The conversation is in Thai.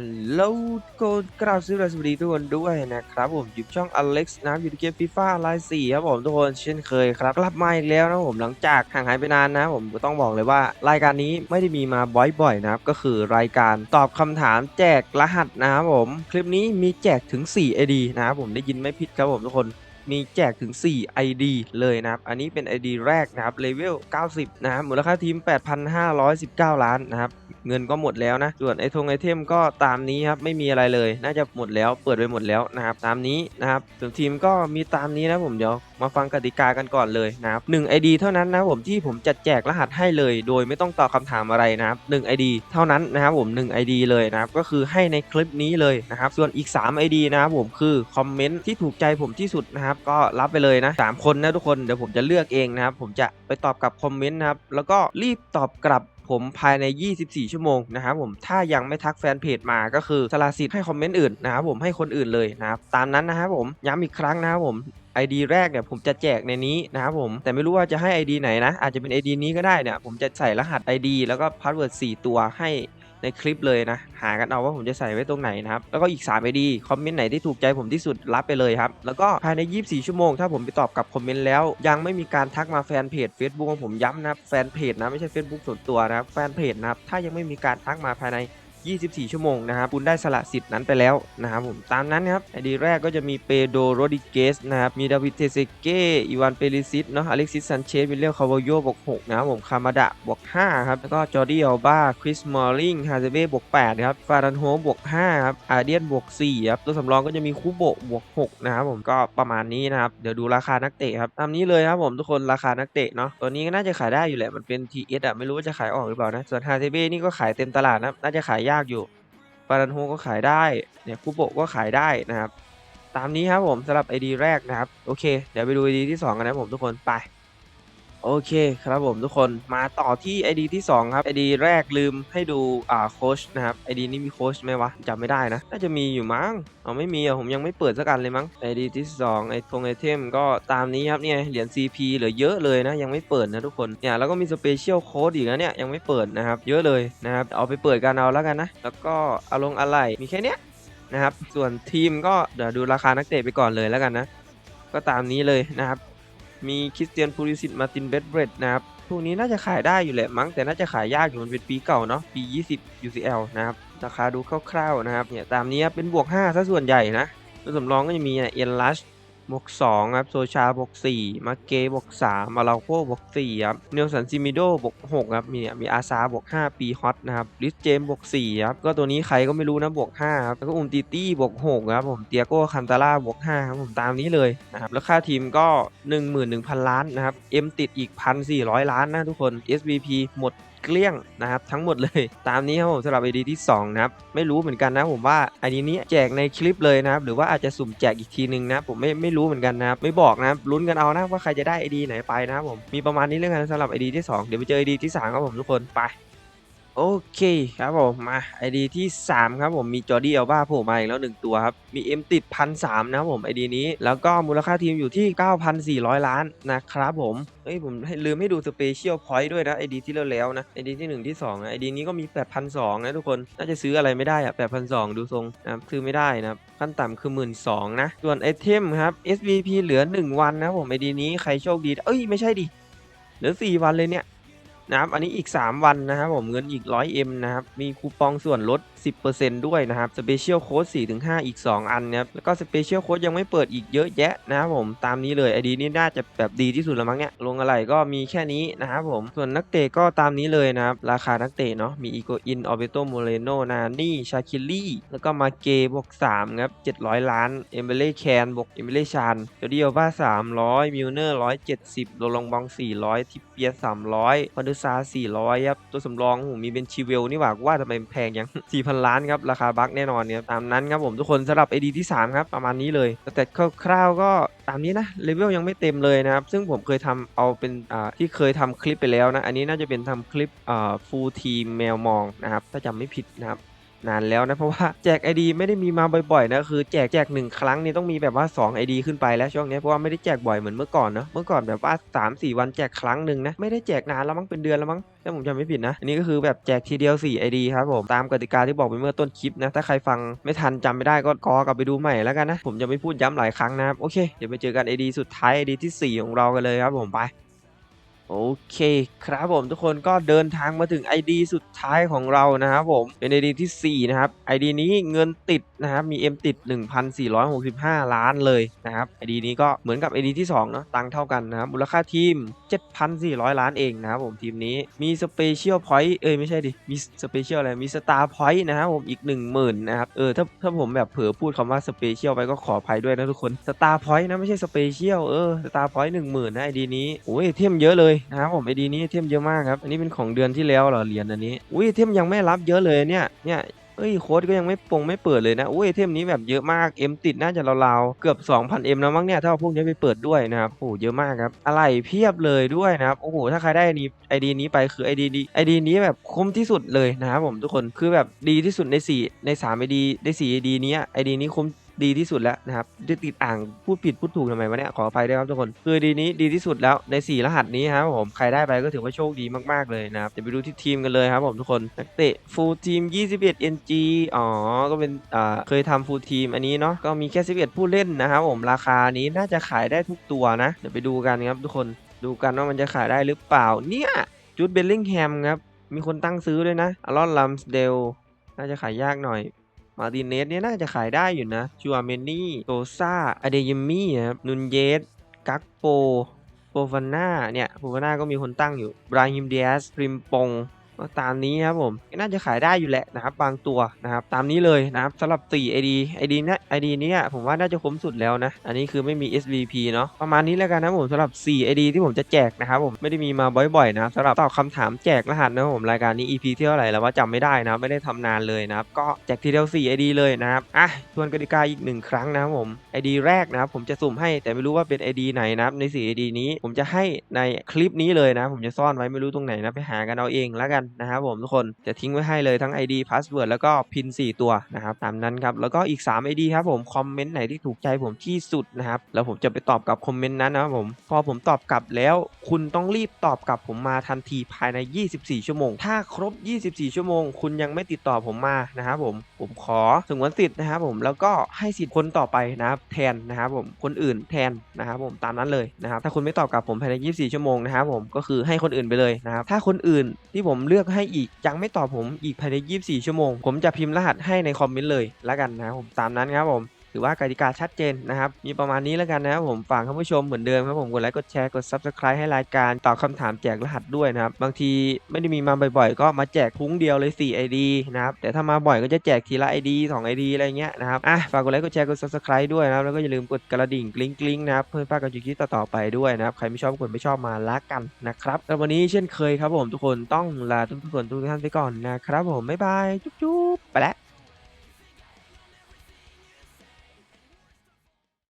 ฮัลโหลก็กราบสวัสดีทุกคนด้วยนะครับผมอยู่ช่องอเล็กซ์นะอยู่ในเกมฟีฟ่าไลน์สี่ครับผมทุกคนเช่นเคยครับกลับมาอีกแล้วนะผมหลังจากห่างหายไปนานนะผมก็ต้องบอกเลยว่ารายการนี้ไม่ได้มีมาบ่อยๆนะครับก็คือรายการตอบคำถามแจกรหัสนะครับผมคลิปนี้มีแจกถึง4 ID นะครับผมได้ยินไม่ผิดครับผมทุกคนมีแจกถึง 4 ID เลยนะครับ อันนี้เป็น ID แรกนะครับ เลเวล 90 นะครับ มูลค่าทีม 8,519 ล้านนะครับ เงินก็หมดแล้วนะ ส่วนไอทงไอเทมก็ตามนี้ครับไม่มีอะไรเลย น่าจะหมดแล้วเปิดไปหมดแล้วนะครับตามนี้นะครับส่วนทีมก็มีตามนี้นะผมเดี๋ยวมาฟังกติกากันก่อนเลยนะครับ1 ID เท่านั้นนะผมที่ผมจะแจกรหัสให้เลย โดยไม่ต้องตอบคำถามอะไรนะครับ1 ID เท่านั้นนะครับผม1 ID เลยนะครับก็คือให้ในคลิปนี้เลยนะครับส่วนอีก 3 ID นะครับผมคือคอมเมนต์ที่ถูกใจผมที่สุดนะครับก็รับไปเลยนะ3คนนะทุกคนเดี๋ยวผมจะเลือกเองนะครับผมจะไปตอบกับคอมเมนต์นะครับแล้วก็รีบตอบกลับ ผมภายใน 24 ชั่วโมงนะครับผมถ้ายังไม่ทักแฟนเพจมาก็คือสละสิทธิ์ให้คอมเมนต์อื่นนะครับผมให้คนอื่นเลยนะครับตามนั้นนะครับผมย้ำอีกครั้งนะครับผม ID แรกเนี่ยผมจะแจกในนี้นะครับผมแต่ไม่รู้ว่าจะให้ ID ไหนนะ อาจจะเป็น ID นี้ก็ได้เนี่ยผมจะใส่รหัส ID แล้วก็พาสเวิร์ด4ตัวให้ ในคลิปเลยนะ หากันเอาว่าผมจะใส่ไว้ตรงไหนนะครับ แล้วก็อีก3 ID คอมเมนต์ไหนที่ถูกใจผมที่สุดรับไปเลยครับ แล้วก็ภายใน 24 ชั่วโมง ถ้าผมไปตอบกับคอมเมนต์แล้ว ยังไม่มีการทักมาแฟนเพจ Facebook ของผมย้ำนะครับแฟนเพจนะไม่ใช่ Facebook ส่วนตัวนะครับแฟนเพจนะครับถ้ายังไม่มีการทักมาภายใน 24 ชั่วโมงนะครับคุณได้สละสิทธิ์นั้นไปแล้วนะครับผมตามนั้นนะครับไอดีแรกก็จะมีเปโดโรดิเกสนะครับมีดาวิดเทเซเกอีวานเปริซิสเนาะอเล็กซิสซันเชสวิลเลียมคาร์โวโยบวก6นะครับผมคามาดะบวก5ครับแล้วก็จอร์ดี้อัลบาคริสมอลลิงฮาเซเบ้บวก8ครับฟารันโฮบวก5ครับอาเดียนบวก4ครับตัวสำรองก็จะมีคูโบบวก6นะครับผมก็ประมาณนี้นะครับเดี๋ยวดูราคานักเตะครับตามนี้เลยครับผมทุกคนราคานักเตะเนาะตัวนี้ก็น่าจะขายได้อยู่แหละมันเป็น TS อะไม่รู้ว่าจะขายออกหรือเปล่านะส่วนฮาเซเบ้นี่ก็ขายเต็มตลาดนะน่าจะขายยากอยู่ฟารันโฮก็ขายได้เนี่ยคูโบก็ขายได้นะครับ ตามนี้ครับผมสำหรับ ID แรกนะครับ โอเค เดี๋ยวไปดู ID ที่ 2 กันนะครับผมทุกคนไป โอเคครับผมทุกคนมาต่อที่ ID ที่ 2 ครับ ID แรกลืมให้ดูอ่าโค้ชนะครับ ID นี้มีโค้ชไหมวะจำไม่ได้นะ น่าจะมีอยู่มั้งเอาไม่มีอะผมยังไม่เปิดสักอันเลยมั้ง ID ที่2ไอทงไอเทมก็ตามนี้ครับเนี่ยเหรียญ CP เหลือเยอะเลยนะ ยังไม่เปิดนะทุกคนเนี่ยแล้วก็มีสเปเชียลโค้ดอีกนะเนี่ยยังไม่เปิดนะครับ เยอะเลยนะครับเอาไปเปิดกันเอาแล้วกันนะ แล้วก็เอาลงอะไรมีแค่เนี้ยนะครับส่วนทีมก็เดี๋ยวดูราคานักเตะไปก่อนเลยแล้วกันนะ ก็ตามนี้เลยนะครับ มีคริสเตียนพูริสิตมาตินเบดเบรดนะครับพวกนี้น่าจะขายได้อยู่แหละมั้งแต่น่าจะขายยากอยู่มันเป็นปีเก่าเนาะปี 20 UCL นะครับราคาดูคร่าวๆนะครับเนี่ยตามนี้เป็นบวก5ซะส่วนใหญ่นะตัวสำรองก็จะมีเอ็นลัช บวก2ครับโซชาบวก4มาเกบวก3มาลาโคบวก4ครับเนลสันซิมิโดบวก6ครับมีเนี่ยมีอาซาบวก5ปีฮอตนะครับลิสเจมบวก4ครับก็ตัวนี้ใครก็ไม่รู้นะบวก5ครับแล้วก็อุมติตี้บวก6ครับผมเตียโก้คันตาร่าบวก5ครับผมตามนี้เลยนะครับแล้วค่าทีมก็11,000ล้านนะครับเอ็มติดอีก1,400ล้านนะทุกคน SVP หมด เกลี้ยงนะครับทั้งหมดเลย ตามนี้ครับผมสำหรับ ID ที่2นะครับไม่รู้เหมือนกันนะผมว่าอันี้แจกในคลิปเลยนะครับหรือว่าอาจจะสุ่มแจกอีกทีนึงนะผมไม่ไม่รู้เหมือนกันนะครับไม่บอกนะลุ้นกันเอานะว่าใครจะได้ ID ไหนไปนะครับผมมีประมาณนี้เรื่องกันสำหรับ ID ที่ 2 เดี๋ยวไปเจอ ID ที่3ครับผมทุกคนไป โอเคครับผมมา ID ที่ 3 ครับผมมีจอร์ดี้เอลบ้าโผล่มาอีกแล้ว 1 ตัวครับ มี M ติดพันสนะครับผม ID นี้ แล้วก็มูลค่าทีมอยู่ที่ 9,400 ล้านนะครับผมเฮ้ยผมลืมให้ดูสเปเชียลพอยต์ด้วยนะ ID ที่แล้วๆนะ ID ที่ 1 ที่ 2 นะ ID นี้ก็มี 8,200 นะทุกคน น่าจะซื้ออะไรไม่ได้อะ8,200 ดูทรงนะซื้อไม่ได้นะครับขั้นต่ำคือ 12,000นะ ส่วนไอเทมครับ SVP เหลือ 1 วันนะผม ID นี้ใครโชคดี เอ้ยไม่ใช่ดิเหลือ 4 วันเลยเนี่ย นะครับ อันนี้อีก 3 วันนะครับผมเงินอีก 100M นะครับ มีคูปองส่วนลด 10%ด้วยนะครับสเปเชียลโค้ด4-5อีก 2 อันนะครับแล้วก็สเปเชียลโค้ดยังไม่เปิดอีกเยอะแยะนะครับผมตามนี้เลยไอดีนี่น่าจะแบบดีที่สุดแล้วมั้งเนี่ยลงอะไรก็มีแค่นี้นะครับผมส่วนนักเตะก็ตามนี้เลยนะครับราคานักเตะเนาะมีอีโกอินออเบโตโมเรโนนานี่ชาคิลี่แล้วก็มาเกบวก3ครับ700 ล้านเอมเบเล่แคนบวกเอมเบเล่ชานจดิโอบ้า300มิลเนอร์170โรลองบอง 400 ทิปเปีย 300พานุซา400ครับตัวสำรองโอ้โหมีเป็นชิเวลนี่หว่าว่าทำไมแพงยัง4,000ล้านครับ ราคาบัคแน่นอนเนี่ยตามนั้นครับผมทุกคนสำหรับ AD ที่ 3 ครับ ประมาณนี้เลยแต่คร่าวๆก็ตามนี้นะเลเวลยังไม่เต็มเลยนะครับ ซึ่งผมเคยทำเอาเป็นที่เคยทำคลิปไปแล้วนะ อันนี้น่าจะเป็นทำคลิปฟูลทีมแมวมองนะครับ ถ้าจำไม่ผิดนะครับ นานแล้วนะเพราะว่าแจก ID ไม่ได้มีมาบ่อยๆนะคือแจกแจกหนึ่งครั้งนี่ต้องมีแบบว่า 2 ID ขึ้นไปแล้วช่วงนี้เพราะว่าไม่ได้แจกบ่อยเหมือนเมื่อก่อนเนอะเมื่อก่อนแบบว่า 3-4 วันแจกครั้งหนึ่งนะไม่ได้แจกนานแล้วมั้งเป็นเดือนแล้วมั้งถ้าผมจำไม่ผิดนะอันนี้ก็คือแบบแจกทีเดียว4 ID ครับผมตามกติกาที่บอกไปเมื่อต้นคลิปนะถ้าใครฟังไม่ทันจำไม่ได้ก็กอกลับไปดูใหม่แล้วกันนะผมจะไม่พูดย้ำหลายครั้งนะครับโอเคเดี๋ยวไปเจอกัน ID สุดท้าย ID ที่ 4 ของเรากันเลยครับผมไป โอเคครับผมทุกคนก็เดินทางมาถึง ID สุดท้ายของเรานะครับผมเป็น ID ทีสี่ 4 นะครับ ID นี้เงินติดนะครับมี M ติด 1,465 ล้านเลยนะครับ ID นี้ก็เหมือนกับ ID ที่2เนาะตังเท่ากันนะครับมูลค่าทีม 7,400 ล้านเองนะครับผมทีมนี้มีสเปเชียลพอยต์เอ้ยไม่ใช่ดิ มีสเปเชียลอะไร มีสตาร์พอยต์นะครับผมอีก 10,000นะครับเออถ้าถ้าผมแบบเผลอพูดคำว่าสเปเชียลไปก็ขออภัยด้วยนะทุกคนสตาร์พอยต์นะไม่ใช่สเปเชียลเออสตาร์พอยต์หนึ่งหมื่นนะไอดีนี้โอ้ยเทมเยอะเลยนะครับผมไอดีนี้เทมเยอะมากครับ อันนี้เป็นของเดือนที่แล้วเหรอเหรียญอันนี้ อุ้ยเทมยังไม่รับเยอะเลยเนี่ย เนี่ยเอ้ยโค้ดก็ยังไม่ปงไม่เปิดเลยนะอุ้ยเทมนี้แบบเยอะมากเอ็มติดน่าจะราวๆเกือบ2,000เอ็มแล้วมั้งเนี่ยถ้าเอาพวกนี้ไปเปิดด้วยนะครับโอ้โหเยอะมากครับอะไรเพียบเลยด้วยนะครับโอ้โหถ้าใครได้นี้ไอดีนี้ไปคือไอดีนี้ไอดีนี้แบบคุ้มที่สุดเลยนะครับผมทุกคนคือแบบดีที่สุดใน4ใน3ไอดีใน4ไอดีนี้ไอดีนี้คุ้ม ดีที่สุดแล้วนะครับจะติดอ่างพูดผิดพูดถูกทำไมวะเนี่ยขออภัยด้วยครับทุกคน คือดีนี้ดีที่สุดแล้วใน 4 รหัสนี้ครับผมใครได้ไปก็ถือว่าโชคดีมากๆเลยนะครับเดี๋ยวไปดูที่ทีมกันเลยครับผมทุกคนนักเตะฟูลทีม 21 NG อ๋อก็เป็นอ่าเคยทำฟูลทีมอันนี้เนาะก็มีแค่ 11 ผู้เล่นนะครับผมราคานี้น่าจะขายได้ทุกตัวนะเดี๋ยวไปดูกันครับทุกคนดูกันว่ามันจะขายได้หรือเปล่าเนี่ยจูดเบลลิงแฮมครับมีคนตั้งซื้อด้วยนะอารอนลัมสเดลน่าจะขายยากหน่อย มาร์ติเนสเนี่ยน่าจะขายได้อยู่นะจูอาเมนี่โตซาอเดยมี่ครับนุนเยสกักโปโปฟาน่าเนี่ยโปฟาน่าก็มีคนตั้งอยู่บราฮิมเดียสพริมปง ก็ตามนี้ครับผมน่าจะขายได้อยู่แหละนะครับบางตัวนะครับตามนี้เลยนะครับสำหรับ 4 ID ID เนี้ย ID เนี้ยผมว่าน่าจะคุ้มสุดแล้วนะ อันนี้คือไม่มี SVP เนาะประมาณนี้แล้วกันนะผมสำหรับ 4 ID ที่ผมจะแจกนะครับผมไม่ได้มีมาบ่อยๆนะครับสำหรับตอบคำถามแจกรหัสนะครับผมรายการนี้ EP ที่เท่าไหร่แล้วว่าจำไม่ได้นะไม่ได้ทำนานเลยนะครับก็แจกทีเดียว 4 ID เลยนะครับอะทวนกติกาอีกหนึ่งครั้งนะครับผม ID แรกนะครับผมจะสุ่มให้แต่ไม่รู้ว่าเป็น ID ไหนนะครับใน 4 ID นี้ผมจะให้ในคลิปนี้เลยนะ ผมจะซ่อนไว้ไม่รู้ตรงไหนนะไปหากันเอาเองแล้วกันนะครับผมทุกคนจะทิ้งไว้ให้เลยทั้ง ID Password แล้วก็พิน4ตัวนะครับตามนั้นครับแล้วก็อีก 3 ID ครับผมคอมเมนต์ไหนที่ถูกใจผมที่สุดนะครับแล้วผมจะไปตอบกับคอมเมนต์นั้นนะครับผมพอผมตอบกลับแล้ว คุณต้องรีบตอบกลับผมมาทันทีภายใน 24 ชั่วโมง ถ้าครบ 24 ชั่วโมง คุณยังไม่ติดต่อผมมานะครับผมผมขอถึงวันสิทธิ์นะครับผมแล้วก็ให้สิทธิ์คนต่อไปนะครับแทนนะครับผมคนอื่นแทนนะครับผมตามนั้นเลยนะครับถ้าคุณไม่ตอบกลับผมภายใน 24 ชั่วโมงนะครับผมก็คือให้คนอื่นไปเลยนะครับถ้าคนอื่นที่ผมเลือกให้อีกยังไม่ตอบผมอีกภายใน 24 ชั่วโมง ผมจะพิมพ์รหัสให้ในคอมเมนต์เลยแล้วกันนะครับผมตามนั้นครับผม ถือว่ากติกาชัดเจนนะครับ มีประมาณนี้แล้วกันนะครับผมฝากท่านผู้ชมเหมือนเดิมครับผมกดไลค์กดแชร์กด Subscribe ให้รายการตอบคำถามแจกรหัสด้วยนะครับ บางทีไม่ได้มีมาบ่อยๆ ก็มาแจกพุ้งเดียวเลย 4 ID นะครับ แต่ถ้ามาบ่อยก็จะแจกทีละ ID 2 ID อะไรเงี้ยนะครับอะฝากกดไลค์กดแชร์กด Subscribe ด้วยนะครับแล้วก็อย่าลืมกดกระดิ่งกริ๊งกริ๊งนะครับเพื่อพลาดการจุดคลิปต่อๆไปด้วยนะครับใครไม่ชอบกดไม่ชอบมาละกันนะครับแล้ววันนี้เช่นเคยครับผมทุกคนต้องลาทุกๆคนทุกท่านไปก่อนนะครับผมบ๊ายบายจุ๊บๆไปแล้ว